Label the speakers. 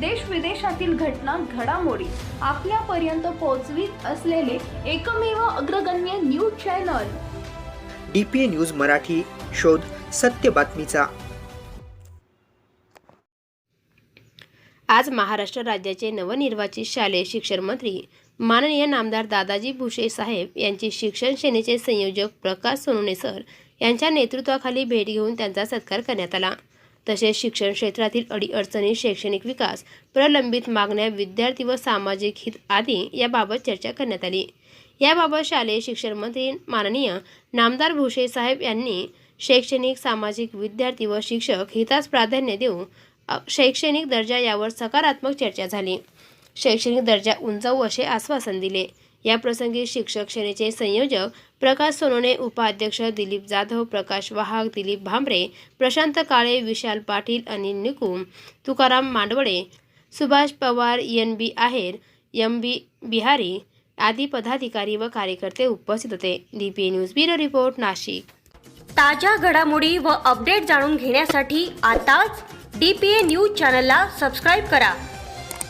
Speaker 1: देश विदेशातील घटना घडामोडी आपल्यापर्यंत पोहोचवीत असलेले एकमेव अग्रगण्य news channel.
Speaker 2: D P A news Marathi शोध सत्य बातमीचा.
Speaker 3: आज महाराष्ट्र राज्याचे नवनिर्वाचित शालेय शिक्षण मंत्री माननीय नामदार दादाजी भुसे साहेब यांची शिक्षण सेनेचे संयोजक प्रकाश सोनवणे सर यांच्या नेतृत्वाखाली भेट घेऊन त्यांचा सत्कार करण्यात आला. तसेच शिक्षण क्षेत्रातील अडीअडचणी शैक्षणिक विकास प्रलंबित मागण्या विद्यार्थी व सामाजिक हित आदी याबाबत चर्चा करण्यात आली. याबाबत शालेय शिक्षण मंत्री माननीय नामदार भुसे साहेब यांनी शैक्षणिक सामाजिक विद्यार्थी व शिक्षक हितास प्राधान्य देऊन शैक्षणिक दर्जा यावर सकारात्मक चर्चा झाली. शैक्षणिक दर्जा उंचावू असे आश्वासन दिले. या प्रसंगी शिक्षक सेनेचे संयोजक प्रकाश सोनोने उपाध्यक्ष दिलीप जाधव प्रकाश वाहक Dilip Bhambare Prashant Kale Vishal Patil Anil Nikum Tukaram Mandawade Subhash Pawar N B Aher M B Bihari आदी पदाधिकारी व कार्यकर्ते उपस्थित होते. D P news bureau report Nashik.
Speaker 4: ताज्या घडामोडी व अपडेट जाणून घेण्यासाठी आताच डी पी ए न्यूज चॅनलला सबस्क्राईब करा.